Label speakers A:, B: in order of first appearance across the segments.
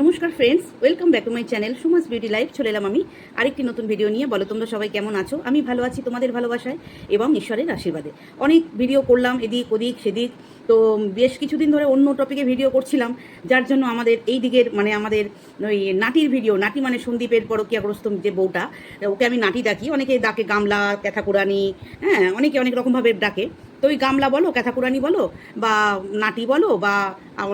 A: নমস্কার friends welcome back to my channel Suma's beauty life চলে এলাম আমি। আরেকটি নতুন ভিডিও নিয়ে। বলো, তোমরা সবাই কেমন আছো? আমি ভালো আছি তোমাদের ভালোবাসায় এবং ঈশ্বরের আশীর্বাদে। অনেক ভিডিও করলাম, এদিক ওদিক, সেদিক। তো বেশ কিছুদিন ধরে অন্য টপিকে ভিডিও করছিলাম, যার জন্য আমাদের এই দিকের মানে আমাদের ওই নাটির ভিডিও নাটি মানে সন্দীপের পরকিয়াগ্রস্ত যে বউটা, ওকে আমি নাটি ডাকি। অনেকে ডাকে গামলা, ক্যাথাকুরানি হ্যাঁ অনেকে অনেক রকমভাবে ডাকে। তো ওই গামলা বলো, ক্যাথাকুরানি বলো, বা নাটি বলো, বা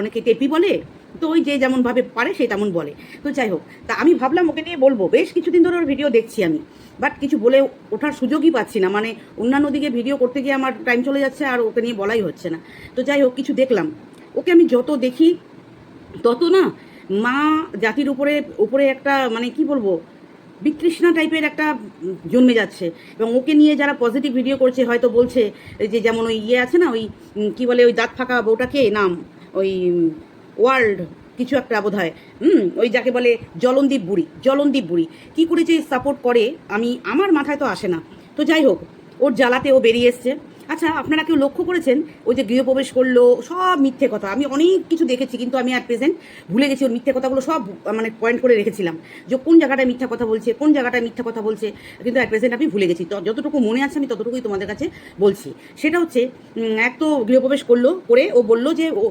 A: অনেকে টেপি বলে তো ওই যে যেমনভাবে পারে, সে তেমন বলে। তো যাই হোক, তা আমি ভাবলাম ওকে নিয়ে বলব, বেশ কিছুদিন ধরে ওর ভিডিও দেখছি আমি। বাট কিছু বলে ওঠার সুযোগই পাচ্ছি না মানে অন্যান্য দিকে ভিডিও করতে গিয়ে আমার টাইম চলে যাচ্ছে আর ওকে নিয়ে বলাই হচ্ছে না। তো যাই হোক, কিছু দেখলাম। ওকে আমি যত দেখি, তত না মা জাতির উপরে উপরে একটা মানে কি বলব, বিতৃষ্ণা টাইপের একটা জন্মে যাচ্ছে। এবং ওকে নিয়ে যারা পজিটিভ ভিডিও করছে, হয়তো বলছে যে যেমন ওই ইয়ে আছে না, ওই কি বলে, ওই দাঁত ফাঁকা বউটাকে, নাম, ওই ওয়ার্ল্ড কিছু একটা বোধ হয়। হুম, ওই যাকে বলে জলনদীপ বুড়ি জলনদীপ বুড়ি। কী করে যে সাপোর্ট করে, আমি, আমার মাথায় তো আসে না। তো যাই হোক, ওর জ্বালাতে ও বেরিয়ে এসছে। আচ্ছা আপনারা কেউ লক্ষ্য করেছেন? ওই যে গৃহপ্রবেশ করল, সব মিথ্যে কথা। আমি অনেক কিছু দেখেছি, কিন্তু আমি আর প্রেজেন্ট ভুলে গেছি ওর মিথ্যে কথাগুলো, সব মানে পয়েন্ট করে রেখেছিলাম। যে কোন জায়গাটায় মিথ্যা কথা বলছে, কোন জায়গাটায় মিথ্যা কথা বলছে, কিন্তু আর প্রেজেন্ট আমি ভুলে গেছি। তো যতটুকু মনে আছে, আমি ততটুকুই তোমাদের কাছে বলছি। সেটা হচ্ছে এক তো গৃহপ্রবেশ করল করে, ও বলল যে ও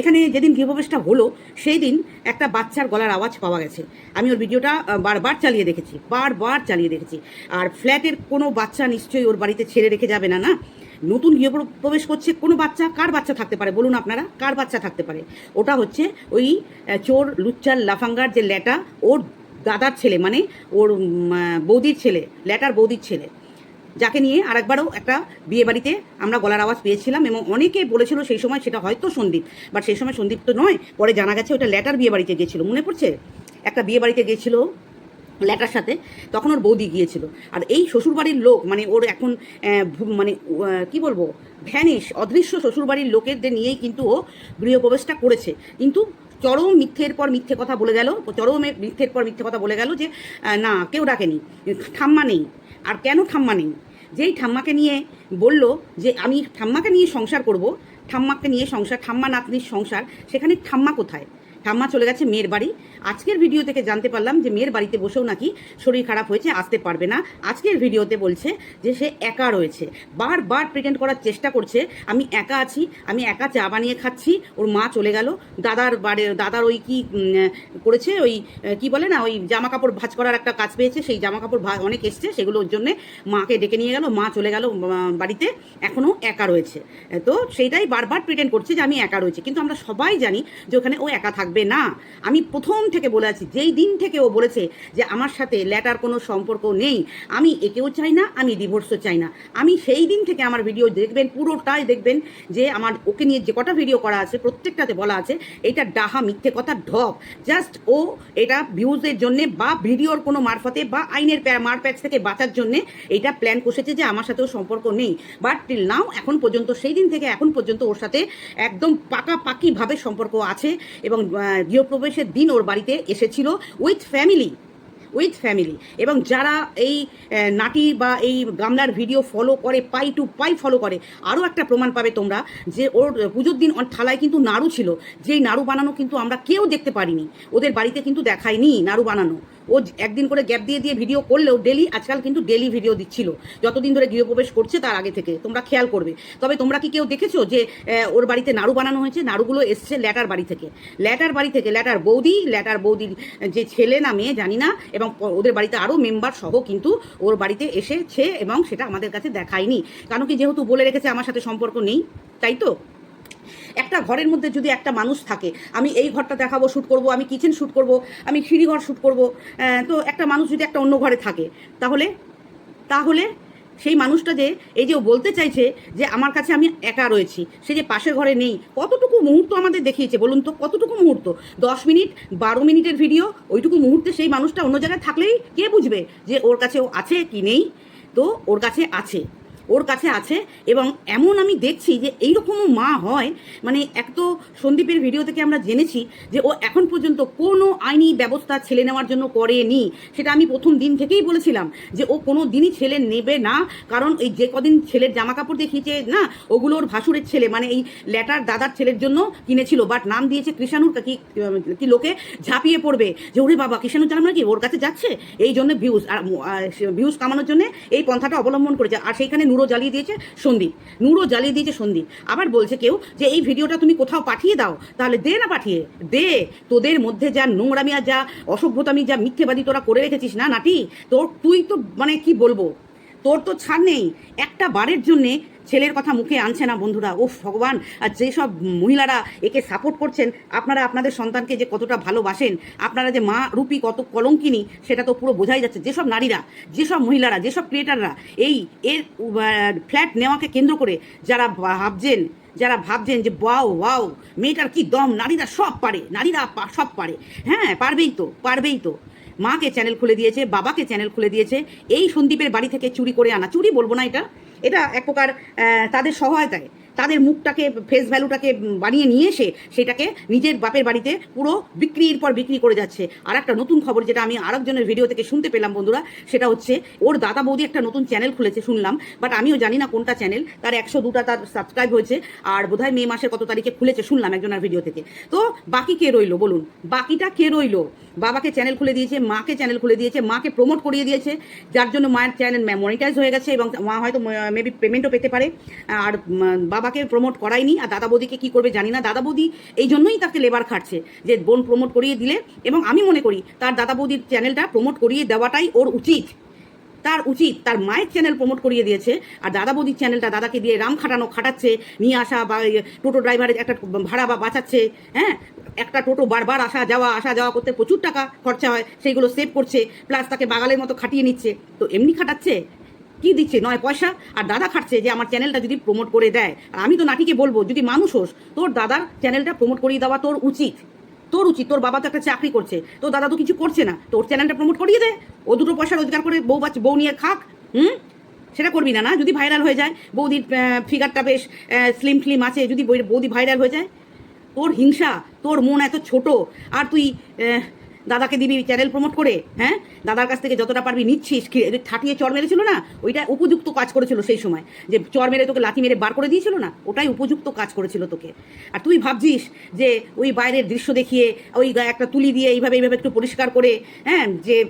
A: এখানে যেদিন গৃহপ্রবেশটা হলো, সেই দিন একটা বাচ্চার গলার আওয়াজ পাওয়া গেছে। আমি ওর ভিডিওটা বারবার চালিয়ে দেখেছি, বারবার চালিয়ে দেখেছি। আর ফ্ল্যাটের কোনো বাচ্চা নিশ্চয়ই ওর বাড়িতে ছেড়ে রেখে যাবে না না? নতুন গৃহপ্রবেশ করছে, কোনো বাচ্চা, কার বাচ্চা থাকতে পারে? বলুন আপনারা, কার বাচ্চা থাকতে পারে? ওটা হচ্ছে ওই চোর, লুচ্চার, লাফাঙ্গার যে ল্যাটা, ওর দাদার ছেলে মানে ওর বৌদির ছেলে, ল্যাটার বৌদির ছেলে, যাকে নিয়ে আরেকবারও একটা বিয়ে বাড়িতে আমরা গলার আওয়াজ পেয়েছিলাম এবং অনেকে বলেছিল সেই সময় সেটা হয়তো সন্দীপ বাট সেই সময় সন্দীপ তো নয়, পরে জানা গেছে ওটা ল্যাটার বিয়ে বাড়িতে গিয়েছিল মনে পড়ছে? একটা বিয়ে বাড়িতে গিয়েছিল ল্যাটার সাথে, তখন ওর বৌদি গিয়েছিল। আর এই শ্বশুরবাড়ির লোক মানে ওর এখন মানে কি বলব, ভ্যানিশ, অদৃশ্য শ্বশুরবাড়ির লোকেদের নিয়েই কিন্তু ও গৃহপ্রবেশটা করেছে। কিন্তু চরম মিথ্যের পর মিথ্যে কথা বলে গেল, চরম মিথ্যের পর মিথ্যে কথা বলে গেল যে না, কেউ ডাকেনি। ঠাম্মা নেই। আর কেন ঠাম্মা নেই? যেই ঠাম্মাকে নিয়ে বলল যে, আমি ঠাম্মাকে নিয়ে সংসার করব, ঠাম্মাকে নিয়ে সংসার, ঠাম্মা নাতনির সংসার, সেখানে ঠাম্মা কোথায়? ঠাম্মা চলে গেছে মেয়ের বাড়ি। আজকের ভিডিও থেকে জানতে পারলাম যে মেয়ের বাড়িতে বসেও নাকি শরীর খারাপ হয়েছে, আসতে পারবে না। আজকের ভিডিওতে বলছে যে সে একা রয়েছে। বারবার প্রেটেন্ড করার চেষ্টা করছে, আমি একা আছি, আমি একা চা বানিয়ে খাচ্ছি, ওর মা চলে গেল। দাদার বাড়ি, দাদার ওই কি করেছে ওই, কি বলে না, ওই জামা কাপড় ভাজ করার একটা কাজ পেয়েছে, সেই জামা কাপড় ভা- অনেক এসছে সেগুলোর জন্য মাকে ডেকে নিয়ে গেল, মা চলে গেল বাড়িতে এখনও একা রয়েছে। তো সেইটাই বারবার প্রিটেন্ড করছে যে আমি একা রয়েছে। কিন্তু আমরা সবাই জানি যে ওখানে ও একা থাকবে না। আমি প্রথম থেকে বলে আছি, যেই দিন থেকে ও বলেছে যে আমার সাথে ল্যাটার কোনো সম্পর্ক নেই, আমি একেও চাই না, আমি ডিভোর্সও চাই না। আমি সেই দিন থেকে আমার ভিডিও দেখবেন, পুরোটাই দেখবেন যে আমার ওকে নিয়ে যে কটা ভিডিও করা আছে, প্রত্যেকটাতে বলা আছে, এটা ডাহা মিথ্যে কথা ঢপ। জাস্ট ও এটা ভিউজের জন্যে বা ভিডিওর কোনো মারফতে বা আইনের প্যা- মারপ্যাচ থেকে বাঁচার জন্যে এটা প্ল্যান কষেছে যে আমার সাথেও সম্পর্ক নেই। বাট টিল নাও এখন পর্যন্ত, সেই দিন থেকে এখন পর্যন্ত ওর সাথে একদম পাকাপাকিভাবে সম্পর্ক আছে এবং গৃহপ্রবেশের দিন ওর বাড়িতে এসেছিল উইথ ফ্যামিলি উইথ ফ্যামিলি এবং যারা এই নাটি বা এই গামলার ভিডিও ফলো করে পাই টু পাই ফলো করে, আরও একটা প্রমাণ পাবে তোমরা যে ওর পুজোর দিন ওর থালায় কিন্তু নাড়ু ছিল। যেই নাড়ু বানানো কিন্তু আমরা কেউ দেখতে পারিনি। ওদের বাড়িতে কিন্তু দেখায়নি নাড়ু বানানো। ও একদিন করে গ্যাপ দিয়ে দিয়ে ভিডিও করলেও ডেলি, আজকাল কিন্তু ডেলি ভিডিও দিচ্ছিল। যতদিন ধরে গৃহপ্রবেশ করছে তার আগে থেকে। তোমরা খেয়াল করবে। তবে তোমরা কি কেউ দেখেছ যে ওর বাড়িতে নাড়ু বানানো হয়েছে? নাড়ুগুলো এসছে ল্যাটার বাড়ি থেকে। ল্যাটার বাড়ি থেকে ল্যাটার বৌদি, ল্যাটার বৌদির যে ছেলে না মেয়ে, জানি না, এবং ওদের বাড়িতে আরও মেম্বার সহ কিন্তু ওর বাড়িতে এসেছে এবং সেটা আমাদের কাছে দেখায়নি। কারণ কি যেহেতু বলে রেখেছে, আমার সাথে সম্পর্ক নেই, তাই তো? একটা ঘরের মধ্যে যদি একটা মানুষ থাকে, আমি এই ঘরটা দেখাবো শ্যুট করব, আমি কিচেন শ্যুট করব, আমি সিঁড়িঘর শ্যুট করব তো একটা মানুষ যদি একটা অন্য ঘরে থাকে, তাহলে তাহলে সেই মানুষটা যে, এই যে ও বলতে চাইছে যে আমার কাছে আমি একা রয়েছি, সে যে পাশের ঘরে নেই, কতটুকু মুহূর্ত আমাদের দেখিয়েছে বলুন তো, কতটুকু মুহূর্ত? দশ মিনিট, বারো মিনিটের ভিডিও ওইটুকু মুহূর্তে সেই মানুষটা অন্য জায়গায় থাকলেই কে বুঝবে যে ওর কাছে ও আছে কি নেই? তো ওর কাছে আছে। ওর কাছে আছে এবং এমন আমি দেখছি যে এইরকমও মা হয়। মানে এক তো সন্দীপের ভিডিও থেকে আমরা জেনেছি যে ও এখন পর্যন্ত কোনো আইনি ব্যবস্থা ছেলে নেওয়ার জন্য করেনি। সেটা আমি প্রথম দিন থেকেই বলেছিলাম যে ও কোনো দিনই ছেলে নেবে না। কারণ এই যে কদিন ছেলের জামা কাপড় দেখিয়েছে না, ওগুলো ওর ভাসুরের ছেলে মানে এই ল্যাটার দাদার ছেলের জন্য কিনেছিল। বাট নাম দিয়েছে কৃষাণুর কি কি লোকে ঝাঁপিয়ে পড়বে। যে ওরে বাবা, কৃষাণুর জানাম নাকি? ওর কাছে যাচ্ছে? এই জন্য ভিউজ আর ভিউজ কামানোর জন্য এই পন্থাটা অবলম্বন করেছে। আর সেইখানে নুরো জ্বালিয়ে দিয়েছে সন্দীপ। নুরো জ্বালিয়ে দিয়েছে সন্দীপ। আবার বলছে কেউ যে, এই ভিডিওটা তুমি কোথাও পাঠিয়ে দাও, তাহলে দে না পাঠিয়ে। দে। তোদের মধ্যে যা নোংরামি আর যা অসভ্যতামি, যা মিথ্যেবাদী তোরা করে রেখেছিস না, নাটি? তোর, তুই তো মানে কি বলব? তোর তো ছাড় নেই। একটা বারের জন্যে ছেলের কথা মুখে আনছে না বন্ধুরা। ও ভগবান। আর যেসব মহিলারা একে সাপোর্ট করছেন, আপনারা আপনাদের সন্তানকে যে কতটা ভালোবাসেন, আপনারা যে মা রূপী কত কলঙ্কিনী, সেটা তো পুরো বোঝাই যাচ্ছে। যেসব নারীরা, যেসব মহিলারা, যেসব ক্রিয়েটাররা এই এর ফ্ল্যাট নেওয়াকে কেন্দ্র করে যারা ভাবছেন যারা ভাবছেন যে, ওয়াও ওয়াও, মেয়েটার কি দম? নারীরা সব পারে, নারীরা সব পারে। হ্যাঁ পারবেই তো পারবেই তো। মাকে চ্যানেল খুলে দিয়েছে, বাবাকে চ্যানেল খুলে দিয়েছে, এই সন্দীপের বাড়ি থেকে চুরি করে আনা। চুরি বলব না এটা। এটা এক প্রকার তাদের সহায়তায়। তাদের মুখটাকে ফেস ভ্যালুটাকে বানিয়ে নিয়ে এসে সেটাকে নিজের বাপের বাড়িতে পুরো বিক্রির পর বিক্রি করে যাচ্ছে। আর একটা নতুন খবর যেটা আমি আরেকজনের ভিডিও থেকে শুনতে পেলাম বন্ধুরা সেটা হচ্ছে ওর দাদা বৌদি একটা নতুন চ্যানেল খুলেছে শুনলাম। বাট আমিও জানি না কোনটা চ্যানেল তার একশো দুটা তার সাবস্ক্রাইব হয়েছে আর বোধহয় মে মাসের কত তারিখে খুলেছে শুনলাম একজনের ভিডিও থেকে। তো বাকি কে রইল বলুন? বাকিটা কে রইল? বাবাকে চ্যানেল খুলে দিয়েছে মাকে চ্যানেল খুলে দিয়েছে মাকে প্রমোট করিয়ে দিয়েছে যার জন্য মায়ের চ্যানেল মনিটাইজ হয়ে গেছে এবং মা হয়তো মেবি পেমেন্টও পেতে পারে। আর উম, বাবাকে প্রমোট করায়নি আর দাদা বৌদিকে কী করবে জানি না। দাদা বৌদি এই জন্যই তাকে লেবার খাটছে যে বোন প্রমোট করিয়ে দিলে এবং আমি মনে করি তার দাদা বৌদির চ্যানেলটা প্রমোট করিয়ে দেওয়াটাই ওর উচিত। তার উচিত, তার মায়ের চ্যানেল প্রমোট করিয়ে দিয়েছে আর দাদা বৌদির চ্যানেলটা দাদাকে দিয়ে রাম খাটানো খাটাচ্ছে, নিয়ে আসা বা টোটো ড্রাইভারের একটা ভাড়া বা বাঁচাচ্ছে হ্যাঁ? একটা টোটো বারবার আসা যাওয়া আসা যাওয়া করতে প্রচুর টাকা খরচা হয়, সেইগুলো সেভ করছে প্লাস তাকে বাগালের মতো খাটিয়ে নিচ্ছে। তো এমনি খাটাচ্ছে? কি দিচ্ছে? নয় পয়সা? আর দাদা খাটছে যে আমার চ্যানেলটা যদি প্রমোট করে দেয়। আর আমি তো নাটিকে বলব, যদি মানুষ হোস, তোর দাদার চ্যানেলটা প্রমোট করিয়ে দেওয়া তোর উচিত। তোর উচিত, তোর বাবা তো একটা চাকরি করছে। তোর দাদা তো কিছু করছে না। তোর চ্যানেলটা প্রমোট করিয়ে দে। ও দুটো পয়সা রোজগার করে বউ বাচ্চা, বউ নিয়ে খাক, হুম? সেটা করবি না না? যদি ভাইরাল হয়ে যায়, বৌদির ফিগারটা বেশ স্লিম ফ্লিম আছে, যদি বৌদি ভাইরাল হয়ে যায়, তোর হিংসা, তোর মন এত ছোট, আর তুই দাদাকে দিবি চ্যানেল প্রমোট করে হ্যাঁ? দাদার কাছ থেকে যতটা পারবি নিচ্ছিস ঠাটিয়ে চর মেরেছিল না? ওইটা উপযুক্ত কাজ করেছিল সেই সময়। যে চর মেরে তোকে লাথি মেরে বার করে দিয়েছিল না? ওটাই উপযুক্ত কাজ করেছিল তোকে। আর তুই ভাবছিস যে ওই বাইরের দৃশ্য দেখিয়ে, ওই একটা তুলি দিয়ে এইভাবে এইভাবে একটু পরিষ্কার করে হ্যাঁ? যে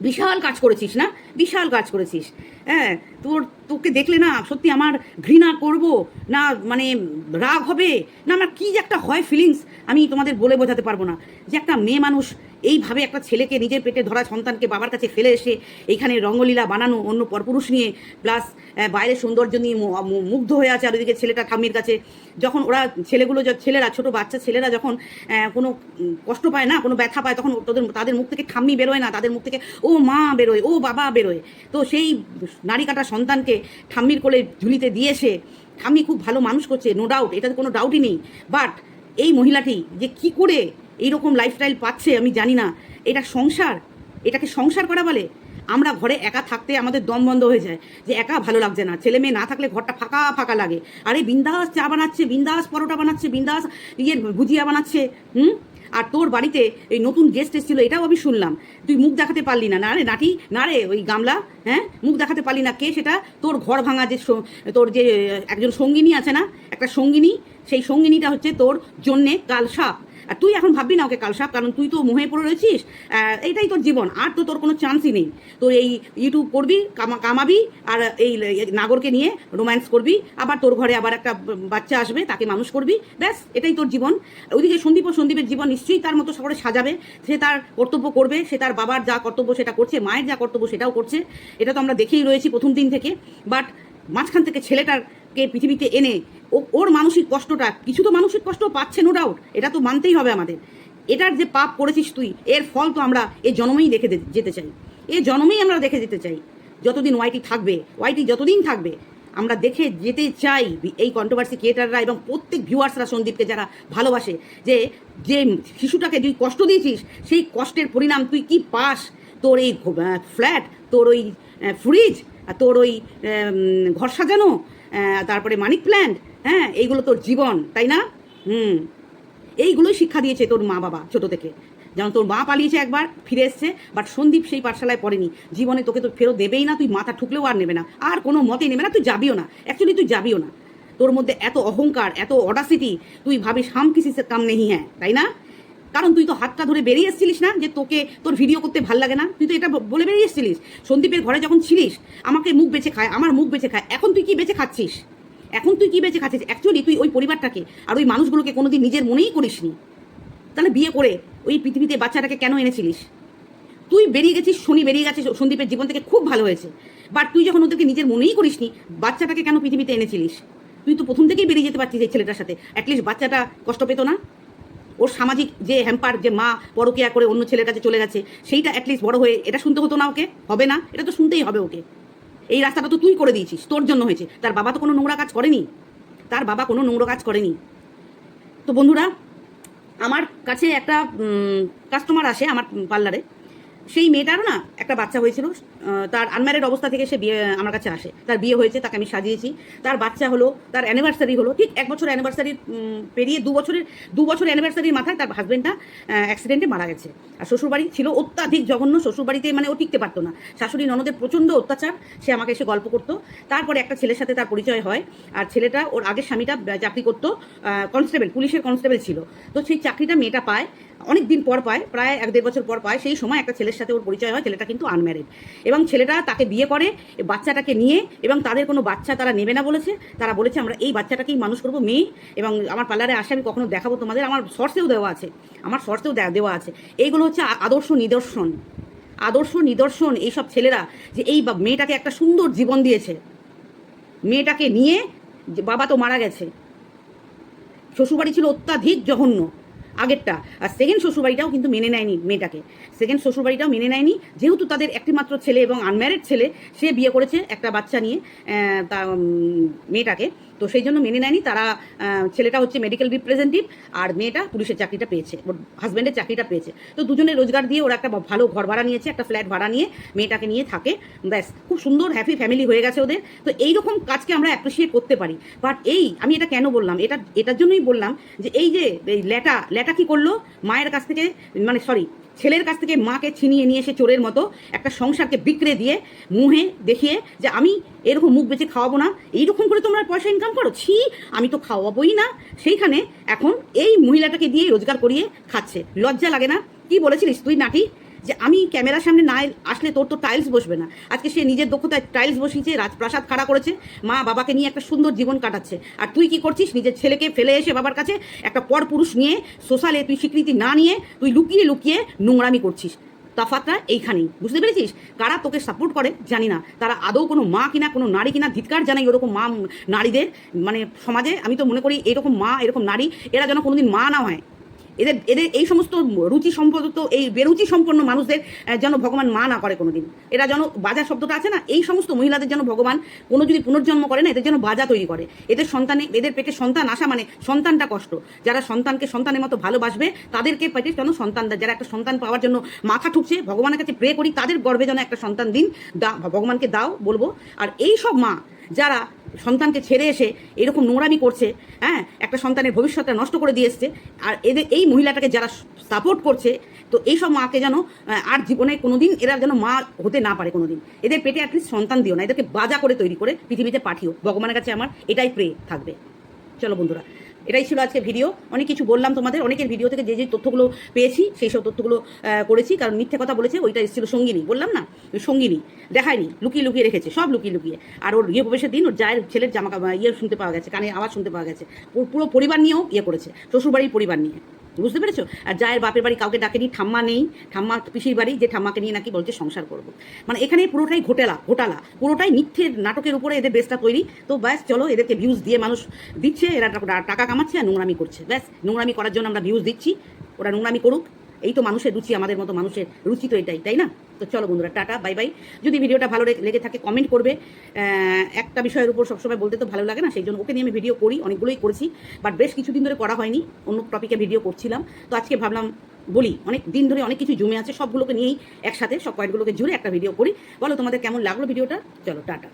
A: বিশাল কাজ করেছিস না? বিশাল কাজ করেছিস। হ্যাঁ? তোর, তোকে দেখলে না সত্যি আমার ঘৃণা করব, না মানে রাগ হবে, না আমার কী যে একটা হয় ফিলিংস আমি তোমাদের বলে বোঝাতে পারব না। যে একটা মেয়ে মানুষ এইভাবে একটা ছেলেকে নিজের পেটে ধরা সন্তানকে বাবার কাছে ফেলে এসে এইখানে রঙ্গলীলা বানানো, অন্য পরপুরুষ নিয়ে প্লাস বাইরের সৌন্দর্য নিয়ে মুগ্ধ হয়ে আছে আর ওদিকে ছেলেটা ঠাম্মির কাছে। যখন ওরা ছেলেগুলো ছেলেরা, ছোট বাচ্চা ছেলেরা যখন কোনো কষ্ট পায় না, কোনো ব্যথা পায়, তখন তোদের তাদের মুখ থেকে ঠাম্মি বেরোয় না, তাদের মুখ থেকে, ও মা বেরোয়, ও বাবা বেরোয়। তো সেই নারী কাটা সন্তানকে ঠাম্মির কোলে ঝুলিতে দিয়েছে ঠাম্মি খুব ভালো মানুষ করছে নো ডাউট এটাতে কোনো ডাউটই নেই। বাট এই মহিলাটি যে কি করে এইরকম লাইফস্টাইল পাচ্ছে, আমি জানি না। এটা সংসার, এটাকে সংসার করা বলে? আমরা ঘরে একা থাকতে আমাদের দম বন্ধ হয়ে যায় যে একা ভালো লাগছে না। ছেলে মেয়ে না থাকলে ঘরটা ফাঁকা ফাঁকা লাগে। আরে বিন্দাস চা বানাচ্ছে, বিন্দাস পরোটা বানাচ্ছে, বিন্দাস ইয়ে ভুজিয়া বানাচ্ছে, হুম? আর তোর বাড়িতে এই নতুন গেস্ট এসেছিল, এটাও আমি শুনলাম। তুই মুখ দেখাতে পারলি না। না রে নাটি না রে ওই গামলা হ্যাঁ? মুখ দেখাতে পারলি না কে সেটা? তোর ঘর ভাঙা যে তোর যে, একজন সঙ্গিনী আছে না? একটা সঙ্গিনী, সেই সঙ্গিনীটা হচ্ছে তোর জন্যে কাল সাপ আর তুই এখন ভাববি না ওকে কালসাপ কারণ তুই তো মোহে পড়ে রয়েছিস আহ, এইটাই তোর জীবন আর তো তোর কোনো চান্সই নেই। তোর এই ইউটিউব করবি কামাবি আর এই নাগরকে নিয়ে রোম্যান্স করবি আবার তোর ঘরে আবার একটা বাচ্চা আসবে তাকে মানুষ করবি ব্যাস এটাই তোর জীবন। ওইদিকে সন্দীপ ও সন্দীপের জীবন নিশ্চয়ই তার মতো সকলে সাজাবে সে তার কর্তব্য করবে সে তার বাবার যা কর্তব্য সেটা করছে মায়ের যা কর্তব্য সেটাও করছে এটা তো আমরা দেখেই রয়েছি প্রথম দিন থেকে বাট মাঝখান থেকে ছেলেটারকে পৃথিবীতে এনে ওর মানসিক কষ্টটা, কিছু তো মানসিক কষ্ট পাচ্ছে নো ডাউট এটা তো মানতেই হবে আমাদের। এটার যে পাপ করেছিস তুই, এর ফল তো আমরা এ জন্মেই দেখে যেতে চাই। এ জন্মেই আমরা দেখে যেতে চাই। যতদিন ওয়াইটি থাকবে ওয়াইটি যতদিন থাকবে, আমরা দেখে যেতে চাই এই কন্ট্রোভার্সি ক্রিয়েটাররা এবং প্রত্যেক ভিউয়ার্সরা সন্দীপকে যারা ভালোবাসে, যে যে শিশুটাকে তুই কষ্ট দিয়েছিস, সেই কষ্টের পরিণাম তুই কি পাস? তোর এই ফ্ল্যাট তোর ওই ফ্রিজ তোর ওই ঘর সাজানো তারপরে মানিক প্ল্যান্ট হ্যাঁ এইগুলো তোর জীবন, তাই না? হুম। এইগুলোই শিক্ষা দিয়েছে তোর মা বাবা ছোট থেকে। যেমন তোর মা পালিয়েছে একবার, ফিরে এসছে বাট সন্দীপ সেই পাঠশালায় পড়েনি। জীবনে তোকে তো ফেরত দেবেই না, তুই মাথা ঠুকলেও আর নেবে না। আর কোনো মতেই নেবে না, তুই যাবিও না। অ্যাকচুয়ালি তুই যাবিও না। তোর মধ্যে এত অহংকার, এত অডাসিটি তুই ভাবিস হাম কিসিসের কাম নেই হ্যাঁ তাই না? কারণ তুই তো হাতটা ধরে বেরিয়ে এসেছিলিস না যে তোকে তোর ভিডিও করতে ভালো লাগে না? তুই তো এটা বলে বেরিয়ে এসেছিলিস। সন্দীপের ঘরে যখন ছিলিস, আমাকে মুখ বেঁচে খায়, আমার মুখ বেঁচে খায়। এখন তুই কি বেঁচে খাচ্ছিস? এখন তুই কি বেঁচে খাচ্ছিস? অ্যাকচুয়ালি তুই ওই পরিবারটাকে আর ওই মানুষগুলোকে কোনোদিন নিজের মনেই করিসনি। তাহলে বিয়ে করে ওই পৃথিবীতে বাচ্চাটাকে কেন এনেছিলিস? তুই বেরিয়ে গেছিস, শনি বেরিয়ে গেছিস সন্দীপের জীবন থেকে খুব ভালো হয়েছে। বাট তুই যখন ওদেরকে নিজের মনেই করিসনি, বাচ্চাটাকে কেন পৃথিবীতে এনেছিলিস? তুই তো প্রথম থেকেই বেরিয়ে যেতে পারছিস এই ছেলেটার সাথে। অ্যাটলিস্ট বাচ্চাটা কষ্ট পেতো না। ওর সামাজিক যে হ্যাম্পার যে মা পরকিয়া করে অন্য ছেলের কাছে চলে গেছে, সেইটা অ্যাটলিস্ট বড় হয়ে এটা শুনতে হতো না ওকে, হবে না, এটা তো শুনতেই হবে ওকে। এই রাস্তাটা তো তুই করে দিয়েছিস, তোর জন্য হয়েছে। তার বাবা তো কোনো নোংরা কাজ করেনি, তার বাবা কোনো নোংরা কাজ করেনি। তো বন্ধুরা, আমার কাছে একটা কাস্টমার আসে আমার পার্লারে সেই মেয়েটারও না একটা বাচ্চা হয়েছিল তার আনম্যারিড অবস্থা থেকে সে বিয়ে, আমার কাছে আসে। তার বিয়ে হয়েছে, তাকে আমি সাজিয়েছি। তার বাচ্চা হলো, তার অ্যানিভার্সারি হলো, ঠিক এক বছর অ্যানিভার্সারি পেরিয়ে দু বছরের, দু বছর অ্যানিভার্সারির মাথায় তার হাজব্যান্ডটা অ্যাক্সিডেন্টে মারা গেছে। আর শ্বশুরবাড়ি ছিল অত্যাধিক জঘন্য, শ্বশুরবাড়িতে মানে ও টিকতে পারতো না। শাশুড়ি ননদের প্রচণ্ড অত্যাচার, সে আমাকে এসে গল্প করতো। তারপরে একটা ছেলের সাথে তার পরিচয় হয়, আর ছেলেটা ওর আগের স্বামীটা চাকরি করতো কনস্টেবল পুলিশের কনস্টেবল ছিল। তো সেই চাকরিটা মেয়েটা পায় অনেক দিন পর পায়, প্রায় এক দেড় বছর পর পায়, সেই সময় একটা ছেলের সাথে ওর পরিচয় হয়, ছেলেটা কিন্তু আনম্যারিড এবং ছেলেটা তাকে বিয়ে করে বাচ্চাটাকে নিয়ে এবং তাদের কোনো বাচ্চা তারা নেবে না বলেছে। তারা বলেছে, আমরা এই বাচ্চাটাকেই মানুষ করব, মেয়ে এবং আমার পার্লারে আসে, আমি কখনো দেখাবো তোমাদের। আমার শর্টসেও দেওয়া আছে। আমার শর্টসেও দেওয়া আছে। এইগুলো হচ্ছে আদর্শ নিদর্শন। আদর্শ নিদর্শন এইসব ছেলেরা যে এই মেয়েটাকে একটা সুন্দর জীবন দিয়েছে। মেয়েটাকে নিয়ে বাবা তো মারা গেছে। শ্বশুরবাড়ি ছিল অত্যাধিক জঘন্য। আগেরটা। আর সেকেন্ড শ্বশুরবাড়িটাও কিন্তু মেনে নেয়নি মেয়েটাকে। সেকেন্ড শ্বশুরবাড়িটাও মেনে নেয়নি। যেহেতু তাদের একটিমাত্র ছেলে এবং আনম্যারিড ছেলে, সে বিয়ে করেছে একটা বাচ্চা নিয়ে তা মেয়েটাকে। তো সেই জন্য মেনে নেয়নি। তারা ছেলেটা হচ্ছে মেডিকেল রিপ্রেজেন্টেটিভ আর মেয়েটা পুলিশের চাকরিটা পেয়েছে ওর হাজব্যান্ডের চাকরিটা পেয়েছে। তো দুজনে রোজগার দিয়ে ওরা একটা ভালো ঘর ভাড়া নিয়েছে, একটা ফ্ল্যাট ভাড়া নিয়ে মেয়েটাকে নিয়ে থাকে। ব্যাস, খুব সুন্দর হ্যাপি ফ্যামিলি হয়ে গেছে ওদের। তো এইরকম কাজকে আমরা অ্যাপ্রিসিয়েট করতে পারি। বাট এই, আমি এটা কেন বললাম? এটা, এটার জন্যই বললাম যে এই যে, এই ল্যাটা ল্যাটা কি করল? মায়ের কাছ থেকে মানে সরি ছেলের কাছ থেকে মাকে ছিনিয়ে নিয়ে এসে চোরের মতো একটা সংসারকে বিক্রে দিয়ে মুহে দেখিয়ে যে আমি এরকম মুখ বেঁচে খাওয়াবো না, এইরকম করে তোমরা পয়সা ইনকাম করো? ছি, আমি তো খাওয়াবোই না। সেইখানে এখন এই মহিলাটাকে দিয়ে রোজগার করিয়ে খাচ্ছে। লজ্জা লাগে না? কি বলেছিলিস তুই নাকি? যে আমি ক্যামেরার সামনে না আসলে তোর তো টাইলস বসবে না। আজকে সে নিজের দক্ষতায় টাইলস বসিয়েছে, রাজপ্রাসাদ খাড়া করেছে, মা বাবাকে নিয়ে একটা সুন্দর জীবন কাটাচ্ছে। আর তুই কি করছিস? নিজের ছেলেকে ফেলে এসে বাবার কাছে একটা পর পুরুষ নিয়ে সোশ্যালে তুই স্বীকৃতি না নিয়ে তুই লুকিয়ে লুকিয়ে নোংরামি করছিস। তফাতটা এইখানেই, বুঝতে পেরেছিস? কারা তোকে সাপোর্ট করে জানি না। তারা আদৌ কোনো মা কিনা, কোনো নারী কিনা, ধিৎকার জানাই ওরকম মা, নারীদের। মানে সমাজে আমি তো মনে করি এরকম মা, এরকম নারী, এরা যেন কোনোদিন মা না হয়। এদের এদের এই সমস্ত রুচি সম্পর্ক এই বেরুচি সম্পন্ন মানুষদের যেন ভগবান মা না করে কোনোদিন। এরা যেন বাজা শব্দটা আছে না? এই সমস্ত মহিলাদের যেন ভগবান কোনো যদি পুনর্জন্ম করে না, এদের যেন বাজা তৈরি করে। এদের সন্তানে, এদের পেটে সন্তান আসা মানে সন্তানটা কষ্ট। যারা সন্তানকে সন্তানের মতো ভালোবাসবে, তাদেরকে পেটে যেন সন্তান দেয়। যারা একটা সন্তান পাওয়ার জন্য মাথা ঠুকছে, ভগবানের কাছে প্রে করি, তাদের গর্ভে যেন একটা সন্তান দিন, দা, ভগবানকে দাও বলব। আর এই সব মা, যারা সন্তানকে ছেড়ে এসে এরকম নোংরামি করছে হ্যাঁ? একটা সন্তানের ভবিষ্যৎটা নষ্ট করে দিয়ে এসছে। আর এদের, এই মহিলাটাকে যারা সাপোর্ট করছে, তো এইসব মাকে যেন আর জীবনে কোনো দিন এরা যেন মা হতে না পারে কোনো দিন এদের পেটে অ্যাটলিস্ট সন্তান দিও না, এদেরকে বাজা করে তৈরি করে পৃথিবীতে পাঠিও। ভগবানের কাছে আমার এটাই প্রে থাকবে। চলো বন্ধুরা এটাই ছিল আজকে ভিডিও অনেক কিছু বললাম তোমাদের, অনেকের ভিডিও থেকে যে যে তথ্যগুলো পেয়েছি, সেই সব তথ্যগুলো করেছি, কারণ মিথ্যে কথা বলেছে, ওইটা এসেছিল সঙ্গিনী, বললাম না? ওই সঙ্গিনী, দেখায়নি, লুকিয়ে লুকিয়ে রেখেছে, সব লুকিয়ে লুকিয়ে। আর ওর ইয়ে প্রবেশের দিন, ওর জায়ের ছেলের জামা ইয়ে শুনতে পাওয়া গেছে, কানে আওয়াজ শুনতে পাওয়া গেছে। পুরো পরিবার নিয়েও ইয়ে করেছে, শ্বশুরবাড়ির পরিবার নিয়ে। বুঝতে পেরেছ? আর যায়ের বাপের বাড়ি কাউকে ডাকেনি, ঠাম্মা নেই, ঠাম্মা পিসির বাড়ি যে ঠাম্মাকে নিয়ে নাকি বলছে সংসার করব। মানে এখানে পুরোটাই ঘোটালা ঘোটালা। পুরোটাই মিথ্যের নাটকের উপরে এদের বেসটা তৈরি। তো ব্যাস, চলো এদেরকে ভিউজ দিয়ে মানুষ দিচ্ছে, এরা টাকা- কামাচ্ছে আর নোংরামি করছে। ব্যাস, নোংরামি করার জন্য আমরা ভিউজ দিচ্ছি। ওরা নোংরামি করুক। এই তো মানুষের রুচি, আমাদের মতো মানুষের রুচি তো এটাই, তাই না? তো চলো বন্ধুরা, টাটা বাই বাই যদি ভিডিওটা ভালো লেগে থাকে কমেন্ট করবে। একটা বিষয়ের উপর সবসময় বলতে তো ভালো লাগে না, সেই জন্য ওকে নিয়ে আমি ভিডিও করি, অনেকগুলোই করেছি বাট বেশ কিছুদিন ধরে করা হয়নি, অন্য টপিকে ভিডিও করছিলাম। তো আজকে ভাবলাম, বলি, অনেক দিন ধরে অনেক কিছু জমে আছে, সবগুলোকে নিয়েই একসাথে, সব পয়েন্টগুলোকে জুড়ে একটা ভিডিও করি। বলো, তোমাদের কেমন লাগল ভিডিওটা চলো, টাটা।